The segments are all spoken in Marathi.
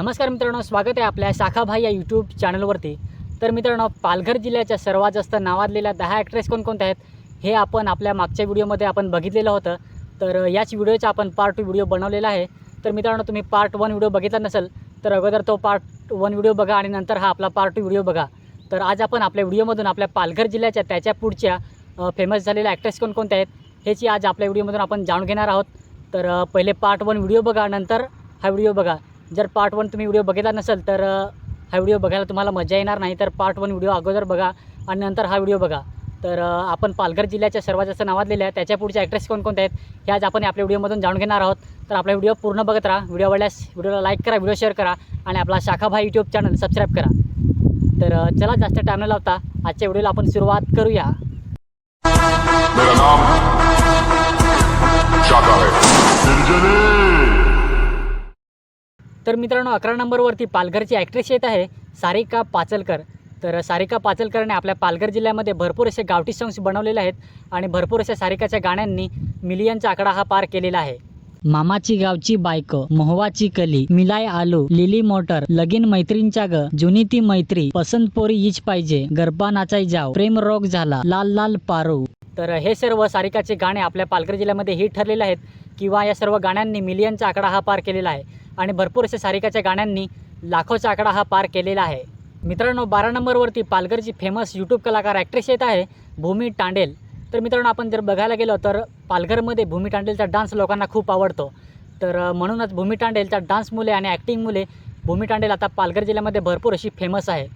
नमस्कार मित्रांनो स्वागत आहे आपल्या शाखाभाई या यूट्यूब चॅनलवरती तर मित्रांनो पालघर जिल्ह्याच्या सर्वात जास्त नावाजलेल्या दहा ॲक्ट्रेस कोणकोणत्या आहेत हे आपण आपल्या मागच्या व्हिडिओमध्ये आपण बघितलेलं होतं. तर याच व्हिडिओचा आपण पार्ट टू व्हिडिओ बनवलेला आहे. तर मित्रांनो तुम्ही पार्ट वन व्हिडिओ बघितला नसेल तर अगोदर तो पार्ट वन व्हिडिओ बघा आणि नंतर हा आपला पार्ट टू व्हिडिओ बघा. तर आज आपण आपल्या व्हिडिओमधून आपल्या पालघर जिल्ह्याच्या त्याच्या पुढच्या फेमस झालेल्या ॲक्ट्रेस कोणकोणत्या आहेत ह्याची आज आपल्या व्हिडिओमधून आपण जाणून घेणार आहोत. तर पहिले पार्ट वन व्हिडिओ बघा नंतर हा व्हिडिओ बघा. जर पार्ट वन तुम्ही व्हिडिओ बघितला नसेल तर हा व्हिडिओ बघायला तुम्हाला मजा येणार नाही. तर पार्ट वन व्हिडिओ अगोदर बघा आणि नंतर हा व्हिडिओ बघा. तर आपण पालघर जिल्ह्याच्या सर्वात जास्त नावाजलेल्या त्याच्या पुढच्या ॲक्ट्रेस कोणकोणत्या आहेत हे आज आपण आपल्या व्हिडिओमधून जाणून घेणार आहोत. तर आपला व्हिडिओ पूर्ण बघत राहा. व्हिडिओ आवडल्यास व्हिडिओला लाईक करा व्हिडिओ शेअर करा आणि आपला शाखाभाई यूट्यूब चॅनल सबस्क्राईब करा. तर चला जास्त टाईम न लावता आजच्या व्हिडिओला आपण सुरुवात करूया. मेरा नाम शाका है। तर मित्रांनो अकरा नंबरवरती पालघरची ॲक्ट्रेस येत आहे सारिका पाचलकर. तर सारिका पाचलकरने आपल्या पालघर जिल्ह्यामध्ये भरपूर असे गावठी सॉंग्स बनवलेले आहेत आणि भरपूर अशा सारिकाच्या गाण्यांनी मिलियनचा आकडा हा पार केलेला आहे. मामाची गावची बायको मोहवाची कली मिलाय आलू लिली मोटर लगीन मैत्रींच्या ग जुनी ती मैत्री पसंत पोरी हीच पाहिजे गरबा नाचाय जाव प्रेम रोग झाला लाल लाल पारू. तर हे सर्व सारिकाचे गाणे आपल्या पालघर जिल्ह्यामध्ये हिट ठरलेले आहेत किंवा या सर्व गाण्यांनी मिलियनचा आकडा हा पार केलेला आहे. आणि भरपूर असे सारिकाच्या गाण्यांनी लाखोचा आकडा हा पार केलेला आहे. मित्रांनो बारा नंबरवरती पालघरची फेमस यूट्यूब कलाकार ॲक्ट्रेस येत आहे भूमी टांडेल. तर मित्रांनो आपण जर बघायला गेलो तर पालघरमध्ये भूमी टांडेलचा डान्स लोकांना खूप आवडतो. तर म्हणूनच भूमी टांडेलच्या डान्समुळे आणि ॲक्टिंगमुळे भूमी टांडेल आता पालघर जिल्ह्यामध्ये भरपूर अशी फेमस आहे.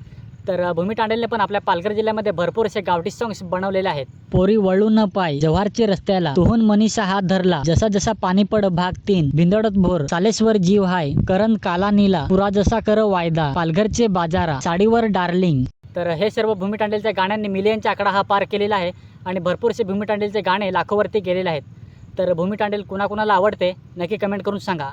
तर भूमी टांडेलने पण आपल्या पालघर जिल्ह्यामध्ये भरपूर असे गावठी सॉंग्स बनवलेले आहेत. पोरी वळू न पाय जव्हारचे रस्त्याला तुहून मनीषा हात धरला जसा जसा पाणी पड भाग तीन भिंदडत भोर सालेश्वर जीव हाय करण काला नीला पुरा जसा कर वायदा पालघरचे बाजारा साडीवर डार्लिंग. तर हे सर्व भूमी टांडेलच्या गाण्यांनी मिलियनचा आकडा हा पार केलेला आहे आणि भरपूरसे भूमी टांडेलचे गाणे लाखोवरती गेलेले आहेत. तर भूमी टांडेल कुणाकुणाला आवडते नक्की कमेंट करून सांगा.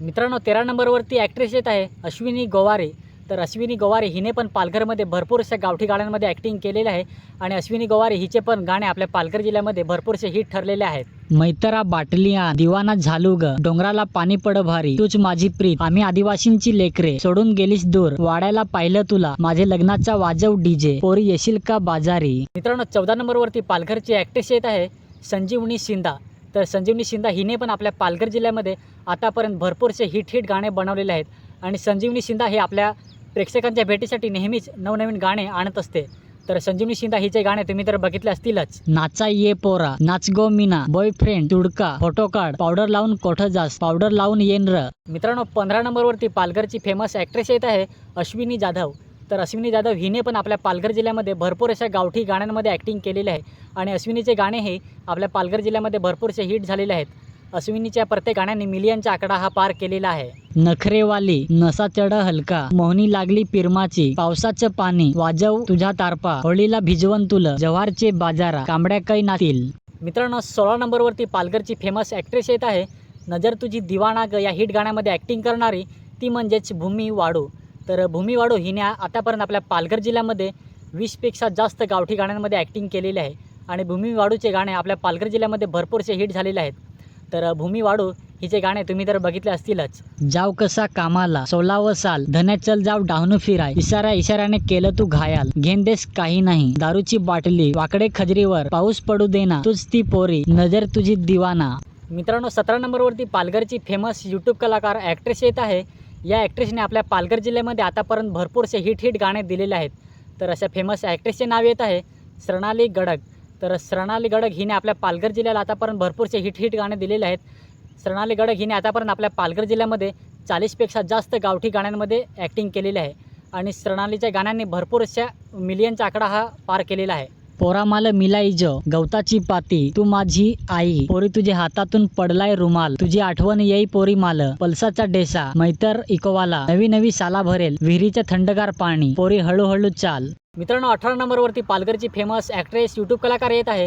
मित्रांनो तेरा नंबरवरती ॲक्ट्रेस येत आहे अश्विनी गोवारे. तर अश्विनी गोवारे हिने पण पालघरमध्ये भरपूर अशा गावठी गाण्यांमध्ये ॲक्टिंग केलेले आहे. आणि अश्विनी गोवारे हिचे पण गाणे आपल्या पालघर जिल्ह्यामध्ये भरपूरसे हिट ठरलेले आहेत. मैतरा बाटलिया दिवाना झालू ग डोंगराला पाणी पड भारी तूच माझी प्रीत आम्ही आदिवासींची लेकरे सोडून गेलीस दूर वाड्याला पाहिलं तुला माझे लग्नाचा वाजव डीजे पोरी येशील का बाजारी? मित्रांनो चौदा नंबरवरती पालघरची ॲक्ट्रेस येत आहे संजीवनी शिंदा. तर संजीवनी शिंदा हिने पण आपल्या पालघर जिल्ह्यामध्ये आतापर्यंत भरपूरसे हिट हिट गाणे बनवलेले आहेत. आणि संजीवनी शिंदा हे आपल्या प्रेक्षकांच्या भेटीसाठी नेहमीच नवनवीन गाणे आणत असते. तर संजीवनी शिंदा हिचे गाणे तुम्ही तर बघितले असतीलच. नाचा ये पोरा नाच गो मीना बॉयफ्रेंड तुडका फोटो काढ पावडर लावून कोठ जास पावडर लावून येन र. मित्रांनो पंधरा नंबरवरती पालघरची फेमस ॲक्ट्रेस येत आहे अश्विनी जाधव. तर अश्विनी जाधव हिने पण आपल्या पालघर जिल्ह्यामध्ये भरपूर अशा गावठी गाण्यांमध्ये ॲक्टिंग केलेले आहे. आणि अश्विनीचे गाणे हे आपल्या पालघर जिल्ह्यामध्ये भरपूरसे हिट झालेले आहेत. अश्विनीच्या प्रत्येक गाण्याने मिलियनचा आकडा हा पार केलेला आहे. नखरेवाली नसा चढ हलका मोहनी लागली पिरमाची पावसाचं पाणी वाजव तुझ्या तारपा होळीला भिजवून तुल जव्हारचे बाजारा कांबड्या कै नातील. मित्रांनो सोळा नंबरवरती पालघरची फेमस ॲक्ट्रेस येत आहे. नजर तुझी दिवाणा ग या हिट गाण्यामध्ये ॲक्टिंग करणारी ती म्हणजेच भूमी वाडू. तर भूमी वाडू हिने आतापर्यंत आपल्या पालघर जिल्ह्यामध्ये वीसपेक्षा जास्त गावठी गाण्यांमध्ये ॲक्टिंग केलेली आहे. आणि भूमी वाडूचे गाणे आपल्या पालघर जिल्ह्यामध्ये भरपूरसे हिट झालेले आहेत. तर भूमी वाढू हिचे गाणे तुम्ही तर बघितले असतीलच. जाव कसा कामाला सोलाव साल धन्याचल जाव डाहनू फिराय इशारा इशाऱ्याने केलं तू घायाल. घेंदेस काही नाही दारूची बाटली वाकडे खजरीवर पाऊस पडू देना तुझ ती पोरी नजर तुझी दिवाना. मित्रांनो सतरा नंबरवरती पालघरची फेमस यूट्यूब कलाकार ॲक्ट्रेस येत आहे. या ॲक्ट्रेसने आपल्या पालघर जिल्ह्यामध्ये आतापर्यंत भरपूरसे हिट हिट गाणे दिलेले आहेत. तर अशा फेमस ॲक्ट्रेसचे नाव येत आहे श्रणाली गडग. तर श्रणाली गडग हिने आपल्या पालघर जिल्ह्याला आतापर्यंत भरपूरसे हिट हिट गाणे दिलेले आहेत. श्रणाली गडग हिने आतापर्यंत आपल्या पालघर जिल्ह्यामध्ये चाळीसपेक्षा जास्त गावठी गाण्यांमध्ये ॲक्टिंग केलेली आहे. आणि श्रणालीच्या गाण्यांनी भरपूर अशा मिलियनचा आकडा हा पार केलेला आहे. पोरामाल मिलाईज गवताची पाती तू माझी आई पोरी तुझ्या हातातून पडलाय रुमाल तुझी आठवण येई पोरी माल पलसाचा डेसा मैतर इकोवाला नवी नवी साला भरेल विहिरीचे थंडगार पाणी पोरी हळूहळू चाल. मित्रांनो अठरा नंबरवरती पालघरची फेमस ॲक्ट्रेस यूट्यूब कलाकार येत आहे.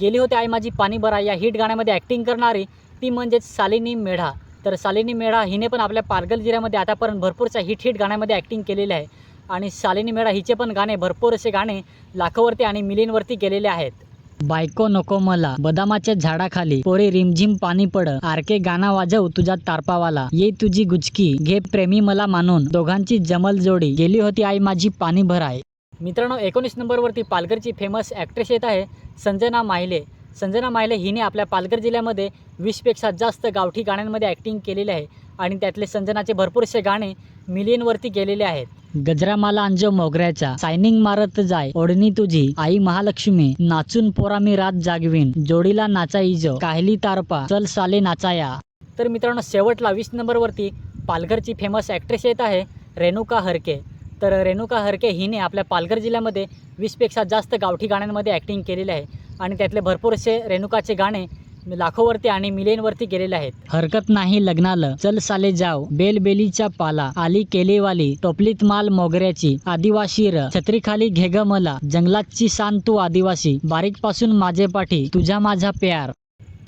गेली होती आई माझी पाणी भरा या हिट गाण्यामध्ये ॲक्टिंग करणारी. ती म्हणजेच सालिनी मेढा. तर सालिनी मेढा हिने पण आपल्या पालघर जिल्ह्यामध्ये आतापर्यंत भरपूरच्या हिट हिट गाण्यामध्ये ॲक्टिंग केलेली आहे. आणि सालिनी मेढा हिचे पण गाणे भरपूर असे गाणे लाखोवरती आणि मिलियनवरती गेलेले आहेत. बायको नको मला बदामाच्या झाडाखाली पोरे रिमझिम पाणी पड आरके गाणा वाजव तुझा तारपावाला. ये तुझी गुचकी घे प्रेमी मला मानून. दोघांची जमल जोडी गेली होती आई माझी पाणी भराय. मित्रांनो एकोणीस नंबरवरती पालघरची फेमस ॲक्ट्रेस येत आहे संजना माहिले. संजना माहिले हिने आपल्या पालघर जिल्ह्यामध्ये वीसपेक्षा जास्त गावठी गाण्यांमध्ये ॲक्टिंग केलेले आहे आणि त्यातले संजनाचे भरपूरसे गाणे मिलियनवरती गेलेले आहेत. गजरा माला अंजो मोगऱ्याचा सायनिंग मारत जाय ओढणी तुझी आई महालक्ष्मी नाचून पोरा मी रात जागवीन जोडीला नाचाईजो काहली तारपा चल साले नाचाया. तर मित्रांनो शेवटला वीस नंबरवरती पालघरची फेमस ॲक्ट्रेस येत आहे रेणुका हरके. तर रेणुका हरके हिने आपल्या पालघर जिल्ह्यामध्ये वीसपेक्षा जास्त गावठी गाण्यांमध्ये ॲक्टिंग केलेले आहे. आणि त्यातले भरपूर असे रेणुकाचे गाणे लाखोवरती आणि मिलियनवरती गेलेले आहेत. हरकत नाही लग्नाला चल साले जाव बेल बेलीच्या पाला आली केलेवाली टोपलीत माल मोगऱ्याची आदिवासी र छत्रीखाली घेग मला जंगलातची शान तू आदिवासी बारीकपासून माझे पाठी तुझा माझा प्यार.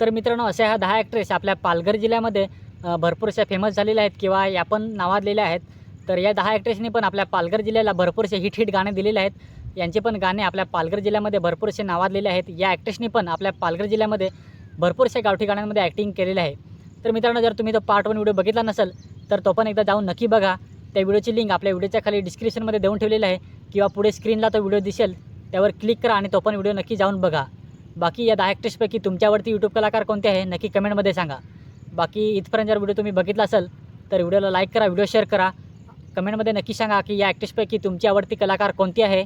तर मित्रांनो अशा ह्या दहा ॲक्ट्रेस आपल्या पालघर जिल्ह्यामध्ये भरपूरशा फेमस झालेल्या आहेत किंवा या पण नावाजलेल्या आहेत. तर या दहा ॲक्ट्रेसनी पण आपल्या पालघर जिल्ह्याला भरपूरसे हिट हिट गाणे दिलेले आहेत. यांचे पण गाणे आपल्या पालघर जिल्ह्यामध्ये भरपूरसे नावाजलेले आहेत. या ॲक्ट्रेसनी पण आपल्या पालघर जिल्ह्यामध्ये भरपूरशा गावठी गाण्यांमध्ये ॲक्टिंग केलेले आहे. तर मित्रांनो जर तुम्ही तो पार्ट वन व्हिडिओ बघितला नसेल तर तो पण एकदा जाऊन नक्की बघा. त्या व्हिडिओची लिंक आपल्या व्हिडिओच्या खाली डिस्क्रिप्शनमध्ये देऊन ठेवलेली आहे. किंवा पुढे स्क्रीनला तो व्हिडिओ दिसेल त्यावर क्लिक करा आणि तो पण व्हिडिओ नक्की जाऊन बघा. बाकी या दहा ॲक्ट्रेसपैकी तुमच्यावरती यूट्यूब कलाकार कोणते आहे नक्की कमेंटमध्ये सांगा. बाकी इथपर्यंत जर व्हिडिओ तुम्ही बघितला असेल तर व्हिडिओला लाईक करा व्हिडिओ शेअर करा. कमेंटमध्ये नक्की सांगा की या ॲक्ट्रेसपैकी तुमची आवडती कलाकार कोणती आहे?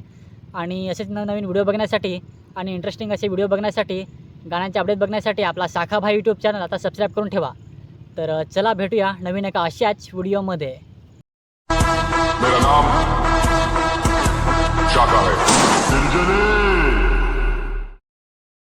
आणि असेच नवनवीन व्हिडिओ बघण्यासाठी आणि इंटरेस्टिंग असे व्हिडिओ बघण्यासाठी गाण्यांचे अपडेट बघण्यासाठी आपला साखाभाई यूट्यूब चॅनल आता सबस्क्राईब करून ठेवा. तर चला भेटूया नवीन एका अशाच व्हिडिओमध्ये. मेरा नाम शाका है।